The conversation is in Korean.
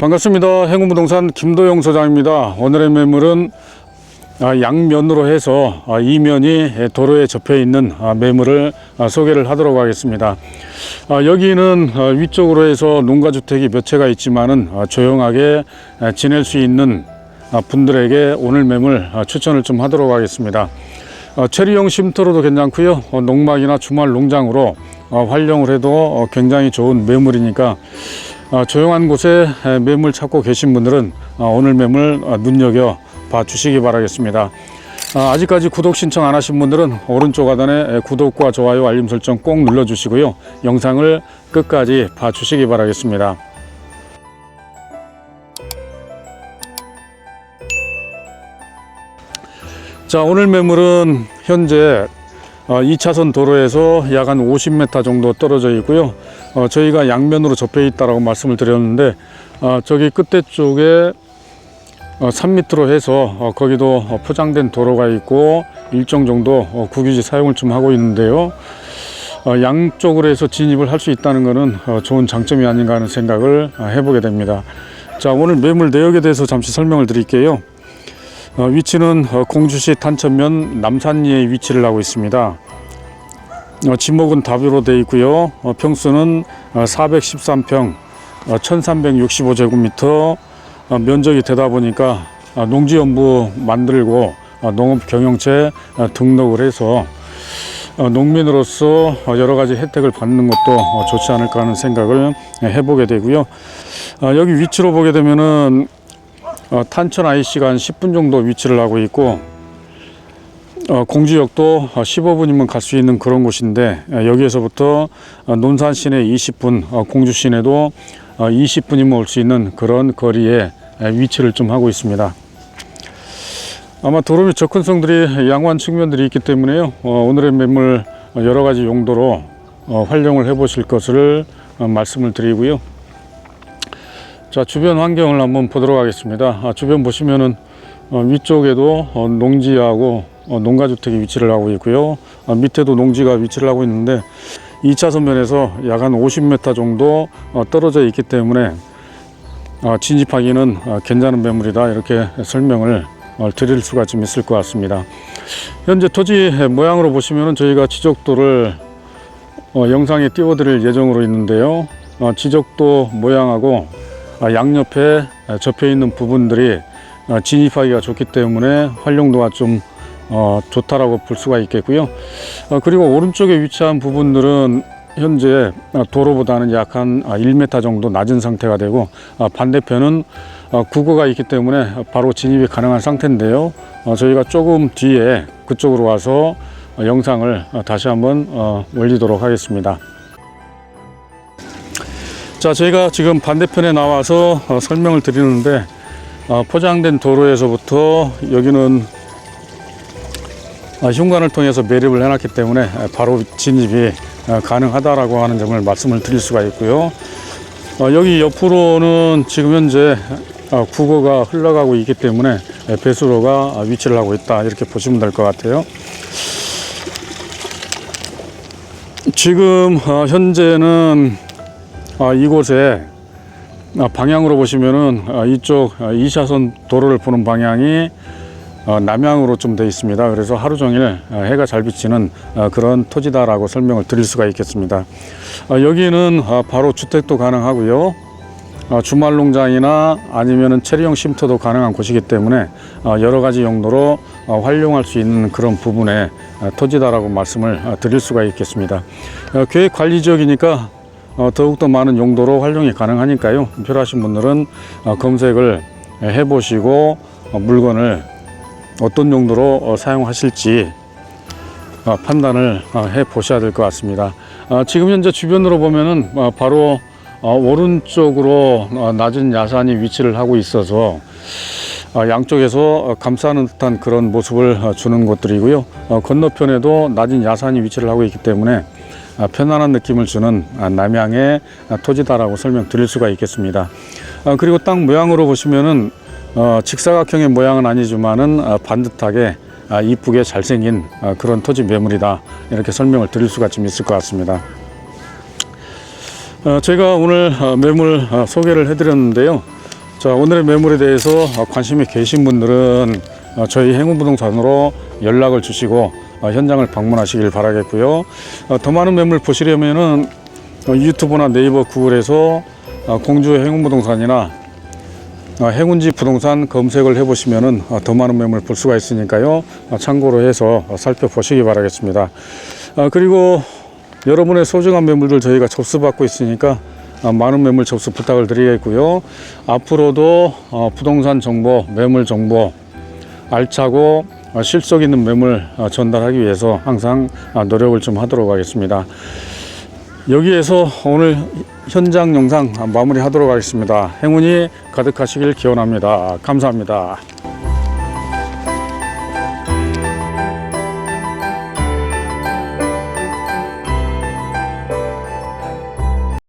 반갑습니다. 행운부동산 김도영 소장입니다. 오늘의 매물은 아, 양면으로 해서 아, 이면이 도로에 접해 있는 아, 매물을 아, 소개를 하도록 하겠습니다. 아, 여기는 아, 위쪽으로 해서 농가주택이 몇 채가 있지만은 아, 조용하게 아, 지낼 수 있는 아, 분들에게 오늘 매물 아, 추천을 좀 하도록 하겠습니다. 어, 체리용 쉼터로도 괜찮고요. 어, 농막이나 주말 농장으로 어, 활용을 해도 어, 굉장히 좋은 매물이니까 어, 조용한 곳에 에, 매물 찾고 계신 분들은 어, 오늘 매물 어, 눈여겨 봐 주시기 바라겠습니다. 아, 아직까지 구독 신청 안 하신 분들은 오른쪽 하단에 에, 구독과 좋아요 알림 설정 꼭 눌러 주시고요. 영상을 끝까지 봐 주시기 바라겠습니다. 자 오늘 매물은 현재 어, 2차선 도로에서 약 한 50m 정도 떨어져 있고요. 어, 저희가 양면으로 접해 있다라고 말씀을 드렸는데 어, 저기 끝에 쪽에 어, 3m로 해서 어, 거기도 어, 포장된 도로가 있고 일정 정도 어, 국유지 사용을 좀 하고 있는데요. 어, 양쪽으로 해서 진입을 할 수 있다는 것은 어, 좋은 장점이 아닌가 하는 생각을 어, 해보게 됩니다. 자 오늘 매물 내역에 대해서 잠시 설명을 드릴게요. 어, 위치는 어, 공주시 탄천면 남산리에 위치를 하고 있습니다. 어, 지목은 다뷰로 되어 있고요. 어, 평수는 어, 413평, 어, 1365제곱미터 어, 면적이 되다 보니까 어, 농지연부 만들고 어, 농업 경영체 어, 등록을 해서 어, 농민으로서 어, 여러 가지 혜택을 받는 것도 어, 좋지 않을까 하는 생각을 예, 해보게 되고요. 어, 여기 위치로 보게 되면은 어, 탄천 IC가 한 10분 정도 위치를 하고 있고 어, 공주역도 어, 15분이면 갈 수 있는 그런 곳인데 어, 여기에서부터 어, 논산 시내 20분, 어, 공주 시내도 어, 20분이면 올 수 있는 그런 거리에 에, 위치를 좀 하고 있습니다. 아마 도로 및 접근성들이 양호한 측면들이 있기 때문에요. 어, 오늘의 매물 어, 여러 가지 용도로 어, 활용을 해 보실 것을 어, 말씀을 드리고요. 자 주변 환경을 한번 보도록 하겠습니다. 아, 주변 보시면은 어, 위쪽에도 어, 농지하고 어, 농가주택이 위치를 하고 있고요. 아, 밑에도 농지가 위치를 하고 있는데 2차선 면에서 약 한 50m 정도 어, 떨어져 있기 때문에 어, 진입하기는 어, 괜찮은 매물이다 이렇게 설명을 어, 드릴 수가 좀 있을 것 같습니다. 현재 토지 모양으로 보시면은 저희가 지적도를 어, 영상에 띄워 드릴 예정으로 있는데요. 어, 지적도 모양하고 아, 양옆에 아, 접해 있는 부분들이 아, 진입하기가 좋기 때문에 활용도가 좀 어, 좋다라고 볼 수가 있겠고요. 어, 그리고 오른쪽에 위치한 부분들은 현재 아, 도로보다는 약 한 1m 정도 낮은 상태가 되고 아, 반대편은 어, 국어가 있기 때문에 바로 진입이 가능한 상태인데요. 어, 저희가 조금 뒤에 그쪽으로 와서 어, 영상을 어, 다시 한번 어, 올리도록 하겠습니다. 자, 저희가 지금 반대편에 나와서 어, 설명을 드리는데 어, 포장된 도로에서부터 여기는 어, 흉관을 통해서 매립을 해놨기 때문에 어, 바로 진입이 어, 가능하다라고 하는 점을 말씀을 드릴 수가 있고요. 어, 여기 옆으로는 지금 현재 어, 국어가 흘러가고 있기 때문에 에, 배수로가 어, 위치를 하고 있다 이렇게 보시면 될 것 같아요. 지금 어, 현재는 아, 이곳에 아, 방향으로 보시면은 아, 이쪽 아, 2차선 도로를 보는 방향이 어, 남향으로 좀 되어 있습니다. 그래서 하루 종일 아, 해가 잘 비치는 아, 그런 토지다라고 설명을 드릴 수가 있겠습니다. 아, 여기는 아, 바로 주택도 가능하고요. 아, 주말 농장이나 아니면은 체리용 쉼터도 가능한 곳이기 때문에 아, 여러 가지 용도로 어, 활용할 수 있는 그런 부분의 아, 토지다라고 말씀을 아, 드릴 수가 있겠습니다. 어, 계획 관리 지역이니까 어, 더욱더 많은 용도로 활용이 가능하니까요. 필요하신 분들은 어, 검색을 해보시고 어, 물건을 어떤 용도로 어, 사용하실지 어, 판단을 어, 해 보셔야 될 것 같습니다. 어, 지금 현재 주변으로 보면은 어, 바로 어, 오른쪽으로 어, 낮은 야산이 위치를 하고 있어서 어, 양쪽에서 어, 감싸는 듯한 그런 모습을 어, 주는 곳들이고요. 어, 건너편에도 낮은 야산이 위치를 하고 있기 때문에 아, 편안한 느낌을 주는 아, 남양의 아, 토지다라고 설명드릴 수가 있겠습니다. 아, 그리고 땅 모양으로 보시면은 어, 직사각형의 모양은 아니지만은 아, 반듯하게 아, 이쁘게 잘생긴 아, 그런 토지 매물이다 이렇게 설명을 드릴 수가 좀 있을 것 같습니다. 어, 제가 오늘 어, 매물 어, 소개를 해드렸는데요. 자, 오늘의 매물에 대해서 어, 관심이 계신 분들은 어, 저희 행운부동산으로 연락을 주시고 어, 현장을 방문하시길 바라겠고요. 어, 더 많은 매물 보시려면은 어, 유튜브나 네이버 구글에서 어, 공주의 행운부동산이나 어, 행운지 부동산 검색을 해보시면은 어, 더 많은 매물 볼 수가 있으니까요. 어, 참고로 해서 어, 살펴보시기 바라겠습니다. 어, 그리고 여러분의 소중한 매물들 저희가 접수받고 있으니까 어, 많은 매물 접수 부탁을 드리겠고요. 앞으로도 어, 부동산 정보, 매물 정보 알차고 어, 실속 있는 매물 어, 전달하기 위해서 항상 어, 노력을 좀 하도록 하겠습니다. 여기에서 오늘 현장 영상 마무리하도록 하겠습니다. 행운이 가득하시길 기원합니다. 감사합니다.